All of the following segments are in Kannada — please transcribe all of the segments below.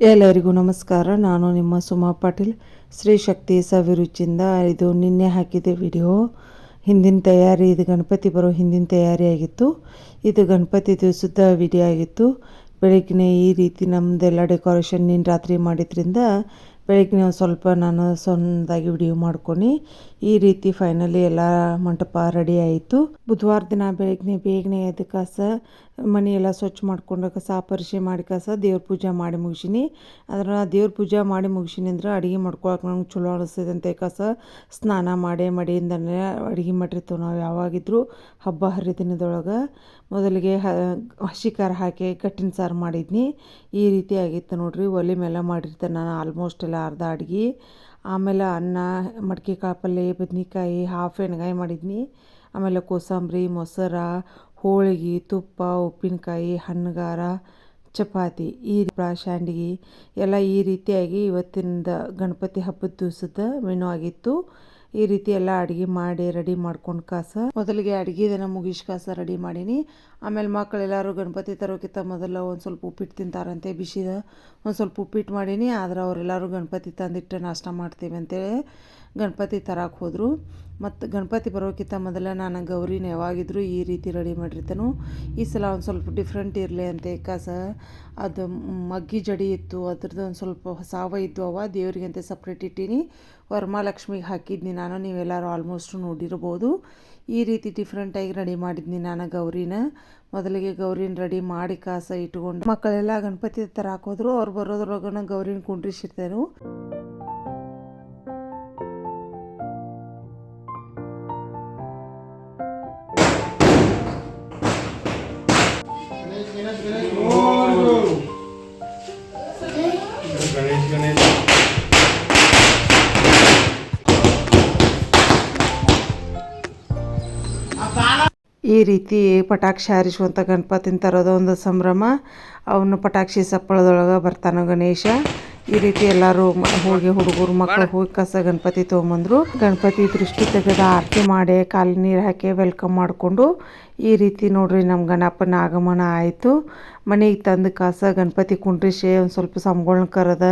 ಎಲ್ಲರಿಗೂ ನಮಸ್ಕಾರ. ನಾನು ನಿಮ್ಮ ಸುಮಾ ಪಾಟೀಲ್. ಶ್ರೀ ಶಕ್ತಿ ಸವಿರುಚಿಯಿಂದ ಇದು ನಿನ್ನೆ ಹಾಕಿದೆ ವಿಡಿಯೋ. ಹಿಂದಿನ ತಯಾರಿ, ಇದು ಗಣಪತಿ ಬರೋ ಹಿಂದಿನ ತಯಾರಿ ಆಗಿತ್ತು. ಇದು ಗಣಪತಿ ದಿವಸದ ವಿಡಿಯೋ ಆಗಿತ್ತು. ಬೆಳಗ್ಗೆ ಈ ರೀತಿ ನಮ್ಮದೆಲ್ಲ ಡೆಕೋರೇಷನ್ ನಿನ್ನ ರಾತ್ರಿ ಮಾಡಿದ್ರಿಂದ ಬೆಳಗ್ಗೆ ಒಂದು ಸ್ವಲ್ಪ ನಾನು ಸಣ್ಣದಾಗಿ ವಿಡಿಯೋ ಮಾಡ್ಕೊಂಡು ಈ ರೀತಿ ಫೈನಲಿ ಎಲ್ಲ ಮಂಟಪ ರೆಡಿ ಆಯಿತು. ಬುಧವಾರ ದಿನ ಬೆಳಗ್ಗೆ ಬೇಗನೆ ಎದ್ದು ಕಾಸ, ಮನೆ ಎಲ್ಲ ಸ್ವಚ್ಛ ಮಾಡ್ಕೊಂಡು ಕಸ ಪರಿಶಿ ಮಾಡಿ ಕಸ, ದೇವ್ರ ಪೂಜೆ ಮಾಡಿ ಮುಗಿಸಿನಿ. ಅದರ ದೇವ್ರ ಪೂಜೆ ಮಾಡಿ ಮುಗಿಸಿನಿ ಅಂದ್ರೆ ಅಡುಗೆ ಮಾಡ್ಕೊಳಕ್ಕೆ ನಂಗೆ ಚಲೋ ಅನಿಸ್ತದಂತೆ ಕಸ. ಸ್ನಾನ ಮಾಡಿ ಮಡಿಯಿಂದನೇ ಅಡುಗೆ ಮಾಡಿರ್ತೀವಿ ನಾವು ಯಾವಾಗಿದ್ರೂ ಹಬ್ಬ ಹರಿದಿನದೊಳಗೆ ಮೊದಲಿಗೆ ಹಸಿಕಾರ ಹಾಕಿ ಕಟ್ಟಿನ ಸಾರು ಮಾಡಿದ್ನಿ. ಈ ರೀತಿ ಆಗಿತ್ತು ನೋಡಿರಿ. ಒಲೆ ಮೇಲೆ ಮಾಡಿರ್ತೇನೆ ನಾನು ಆಲ್ಮೋಸ್ಟ್ ಎಲ್ಲ ಅರ್ಧ ಅಡ್ಗೆ. ಆಮೇಲೆ ಅನ್ನ, ಮಡ್ಕೆ ಕಾಳು ಪಲ್ಯ ಬದ್ನಿಕಾಯಿ ಹಾಫ್ ಎಣ್ಗಾಯಿ ಮಾಡಿದ್ನಿ. ಆಮೇಲೆ ಕೋಸಂಬರಿ, ಮೊಸರ, ಹೋಳಿಗೆ, ತುಪ್ಪ, ಉಪ್ಪಿನಕಾಯಿ, ಹಣ್ಣುಗಾರ, ಚಪಾತಿ ಈ ಶಾಂಡ್ಗಿ ಎಲ್ಲ ಈ ರೀತಿಯಾಗಿ ಇವತ್ತಿನ ಗಣಪತಿ ಹಬ್ಬದ ದಿವಸದ ಮೆನು ಆಗಿತ್ತು. ಈ ರೀತಿ ಎಲ್ಲ ಅಡುಗೆ ಮಾಡಿ ರೆಡಿ ಮಾಡ್ಕೊಂಡು ಕಾಸ. ಮೊದಲಿಗೆ ಅಡುಗೆದನ್ನ ಮುಗಿಸ್ ಕಾಸ ರೆಡಿ ಮಾಡೀನಿ. ಆಮೇಲೆ ಮಕ್ಕಳೆಲ್ಲರೂ ಗಣಪತಿ ತರೋಕ್ಕಿಂತ ಮೊದಲು ಒಂದು ಸ್ವಲ್ಪ ಉಪ್ಪಿಟ್ಟು ತಿಂತಾರಂತೆ ಬಿಸಿದ. ಒಂದು ಸ್ವಲ್ಪ ಉಪ್ಪಿಟ್ಟು ಮಾಡೀನಿ. ಆದ್ರೆ ಅವರೆಲ್ಲರೂ ಗಣಪತಿ ತಂದಿಟ್ಟು ನಾಷ್ಟ ಮಾಡ್ತೀವಿ ಅಂತೇಳಿ ಗಣಪತಿ ತರಕ್ಕೆ ಹೋದರು. ಮತ್ತು ಗಣಪತಿ ಬರೋಕ್ಕಿಂತ ಮೊದಲ ನಾನು ಗೌರಿನ ಯಾವಾಗಿದ್ದರೂ ಈ ರೀತಿ ರೆಡಿ ಮಾಡಿರ್ತೇನೆ, ಈ ಸಲ ಒಂದು ಸ್ವಲ್ಪ ಡಿಫ್ರೆಂಟ್ ಇರಲಿ ಅಂತ ಕಾಸ ಅದು ಮಗ್ಗಿ ಜಡಿ ಇತ್ತು, ಅದ್ರದ್ದು ಒಂದು ಸ್ವಲ್ಪ ಸಾವ ಇದ್ದು ಅವ ದೇವರಿಗೆ ಅಂತ ಸಪ್ರೇಟ್ ಇಟ್ಟೀನಿ. ವರಮಹಾಲಕ್ಷ್ಮಿಗೆ ಹಾಕಿದ್ನಿ ನಾನು, ನೀವೆಲ್ಲರೂ ಆಲ್ಮೋಸ್ಟ್ ನೋಡಿರ್ಬೋದು. ಈ ರೀತಿ ಡಿಫ್ರೆಂಟಾಗಿ ರೆಡಿ ಮಾಡಿದ್ನಿ ನಾನು ಗೌರಿನ. ಮೊದಲಿಗೆ ಗೌರಿನ ರೆಡಿ ಮಾಡಿ ಕಾಸ ಇಟ್ಕೊಂಡು ಮಕ್ಕಳೆಲ್ಲ ಗಣಪತಿ ಥರ ಹಾಕೋದ್ರು ಅವ್ರು ಬರೋದ್ರೊಳಗನ ಗೌರಿನ ಕುಂಡ್ರಿಸಿರ್ತೇನೆ. ಈ ರೀತಿ ಪಟಾಕ್ಷಿ ಹಾರಿಸುವಂಥ ಗಣಪತಿನ ತರೋದು ಒಂದು ಸಂಭ್ರಮ. ಅವನು ಪಟಾಕ್ಷಿ ಸಪ್ಪಳದೊಳಗೆ ಬರ್ತಾನೆ ಗಣೇಶ. ಈ ರೀತಿ ಎಲ್ಲರೂ ಹೋಗಿ ಹುಡುಗರು ಮಕ್ಕಳು ಹೋಗಿ ಕಸ ಗಣಪತಿ ತೊಗೊಂಬಂದರು. ಗಣಪತಿ ದೃಷ್ಟಿ ತೆಗೆದು ಆರತಿ ಮಾಡಿ ಕಾಲು ನೀರು ಹಾಕಿ ವೆಲ್ಕಮ್ ಮಾಡಿಕೊಂಡು ಈ ರೀತಿ ನೋಡ್ರಿ ನಮ್ಮ ಗಣಪನ ಆಗಮನ ಆಯಿತು. ಮನೆಗೆ ತಂದು ಕಸ ಗಣಪತಿ ಕುಂಡ್ರಿಸಿ ಒಂದು ಸ್ವಲ್ಪ ಸಂಗೊಳ್ನ ಕರೆದ.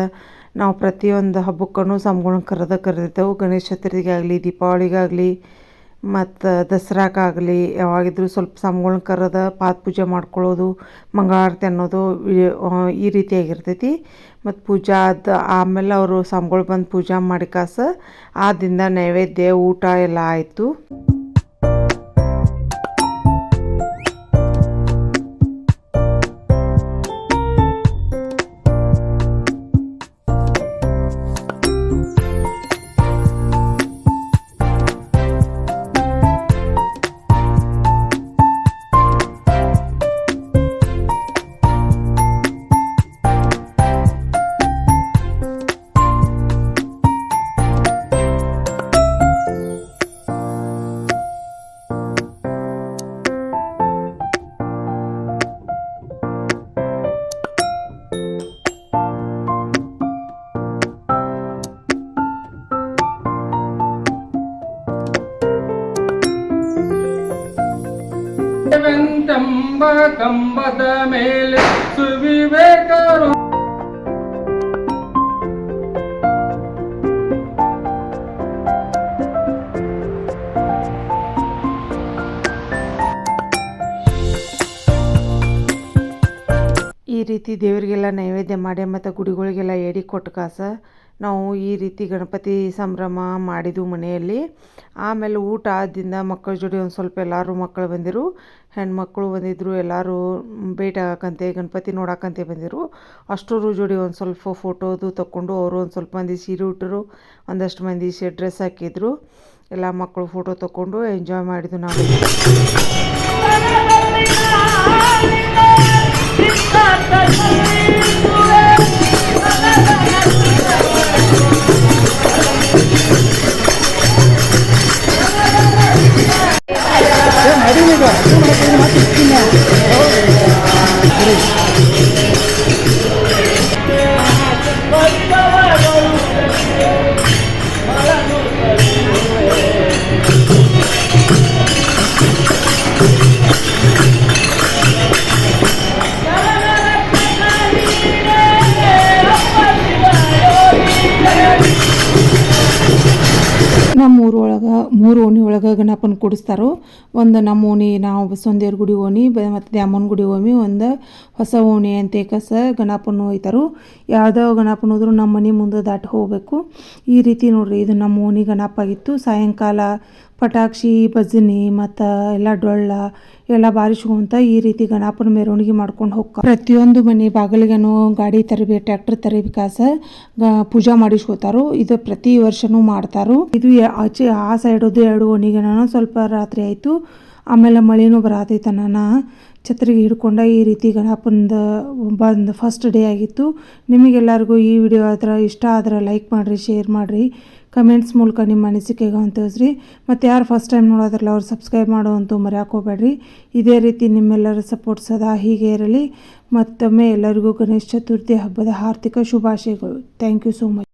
ನಾವು ಪ್ರತಿಯೊಂದು ಹಬ್ಬಕ್ಕೂ ಸಂಗೊಳ್ನ ಕರೆದ ಕರೆದಿದ್ದೆವು. ಗಣೇಶ ಚತುರ್ಥಿಗಾಗಲಿ ದೀಪಾವಳಿಗಾಗಲಿ ಮತ್ತು ದಸರಾಕ್ಕಾಗಲಿ ಯಾವಾಗಿದ್ರೂ ಸ್ವಲ್ಪ ಸ್ವಾಮಿಗಳ್ನ ಕರೆದ ಪಾದ ಪೂಜೆ ಮಾಡ್ಕೊಳ್ಳೋದು ಮಂಗಳಾರತಿ ಅನ್ನೋದು ಈ ರೀತಿಯಾಗಿರ್ತೈತಿ ಮತ್ತು ಪೂಜಾ ಅದು ಆಮೇಲೆ ಅವರು ಸ್ವಾಮಿಗಳು ಬಂದು ಪೂಜೆ ಮಾಡಿ ಕಾಸ ಆ ದಿನ ನೈವೇದ್ಯ, ಊಟ ಎಲ್ಲ ಆಯಿತು. ವೆಂಟಂಬ ಕಂಬದ ಮೇಲೆ ಸುವಿವೇಕರು. ಈ ರೀತಿ ದೇವರಿಗೆಲ್ಲ ನೈವೇದ್ಯ ಮಾಡಿ ಮತ್ತು ಗುಡಿಗಳಿಗೆಲ್ಲ ಎಡಿ ಕೊಟ್ಟು ಕಾಸ ನಾವು ಈ ರೀತಿ ಗಣಪತಿ ಸಂಭ್ರಮ ಮಾಡಿದ್ವು ಮನೆಯಲ್ಲಿ. ಆಮೇಲೆ ಊಟ ಆದ್ದರಿಂದ ಮಕ್ಕಳ ಜೋಡಿ ಒಂದು ಸ್ವಲ್ಪ ಎಲ್ಲರೂ ಮಕ್ಕಳು ಬಂದಿರು. ಹೆಣ್ಮಕ್ಳು ಬಂದಿದ್ದರು ಎಲ್ಲರೂ ಭೇಟಿ ಆಗಕ್ಕಂತೆ ಗಣಪತಿ ನೋಡಕ್ಕಂತೆ ಬಂದಿರು. ಅಷ್ಟರ ಜೋಡಿ ಒಂದು ಸ್ವಲ್ಪ ಫೋಟೋದು ತಗೊಂಡು ಅವರು ಒಂದು ಸ್ವಲ್ಪ ಮಂದಿ ಸೀರೆ ಉಟ್ಟರು, ಒಂದಷ್ಟು ಮಂದಿ ಡ್ರೆಸ್ ಹಾಕಿದ್ರು. ಎಲ್ಲ ಮಕ್ಕಳು ಫೋಟೋ ತಗೊಂಡು ಎಂಜಾಯ್ ಮಾಡಿದ್ವು ನಾವು ಿ. ಮೂರು ಒಳಗೆ, ಮೂರು ಓಣಿ ಒಳಗೆ ಗಣಪನ ಕೂಡಿಸ್ತಾರೋ. ಒಂದು ನಮ್ಮ ಓಣಿ ನಾವು ಬಸವಂದೇವ್ರ ಗುಡಿ ಓಣಿ, ಮತ್ತು ದ್ಯಾಮನ ಗುಡಿ ಓಮಿ ಒಂದು ಹೊಸ ಓಣಿ ಅಂತ ಕಸ ಗಣಪನ ಒಯ್ತಾರೋ. ಯಾವುದೋ ಗಣಪನ ಹೋದ್ರೂ ನಮ್ಮ ಮನೆ ಮುಂದೆ ದಾಟಿ ಹೋಗಬೇಕು. ಈ ರೀತಿ ನೋಡ್ರಿ, ಇದು ನಮ್ಮ ಓಣಿ ಗಣಪ ಆಗಿತ್ತು. ಸಾಯಂಕಾಲ ಪಟಾಕ್ಷಿ, ಭಜನಿ ಮತ್ತು ಎಲ್ಲ ಡೊಳ್ಳ ಎಲ್ಲ ಬಾರಿಸ್ಕೊಂತ ಈ ರೀತಿ ಗಣಪನ ಮೆರವಣಿಗೆ ಮಾಡ್ಕೊಂಡು ಹೋಗ್ಕ ಪ್ರತಿಯೊಂದು ಮನೆ ಬಾಗಿಲಿಗೇನು ಗಾಡಿ ತರಬೇಕು ಟ್ರ್ಯಾಕ್ಟರ್ ತರಬೇಕಾಸ ಪೂಜಾ ಮಾಡಿಸ್ಕೋತಾರು. ಇದು ಪ್ರತಿ ವರ್ಷನೂ ಮಾಡ್ತಾರು. ಇದು ಆಚೆ ಆ ಸೈಡದು ಎರಡು ಓಣಿಗೆನ ಸ್ವಲ್ಪ ರಾತ್ರಿ ಆಯಿತು. ಆಮೇಲೆ ಮಳೆನೂ ಬರತೈತನ ಛತ್ರಿಗೆ ಹಿಡ್ಕೊಂಡ ಈ ರೀತಿ ಗಣಪಂದ ಬಂದು ಫಸ್ಟ್ ಡೇ ಆಗಿತ್ತು. ನಿಮಗೆಲ್ಲರಿಗೂ ಈ ವಿಡಿಯೋ ಆದ್ರೆ ಇಷ್ಟ ಆದ್ರೆ ಲೈಕ್ ಮಾಡಿರಿ ಶೇರ್ ಮಾಡಿರಿ. ಕಮೆಂಟ್ಸ್ ಮೂಲಕ ನಿಮ್ಮ ಅನಿಸಿಕೆಗೆ ಅಂತ ತಿಳಿಸ್ರಿ ಮತ್ತು ಯಾರು ಫಸ್ಟ್ ಟೈಮ್ ನೋಡೋದ್ರಲ್ಲ ಅವ್ರು ಸಬ್ಸ್ಕ್ರೈಬ್ ಮಾಡೋವಂತೂ ಮರೆಯೋಕೆ ಹೋಗ್ಬೇಡ್ರಿ ಇದೇ ರೀತಿ ನಿಮ್ಮೆಲ್ಲರ ಸಪೋರ್ಟ್ ಸದಾ ಹೀಗೆ ಇರಲಿ. ಮತ್ತೊಮ್ಮೆ ಎಲ್ಲರಿಗೂ ಗಣೇಶ ಚತುರ್ಥಿ ಹಬ್ಬದ ಆರ್ಥಿಕ ಶುಭಾಶಯಗಳು. Thank you so much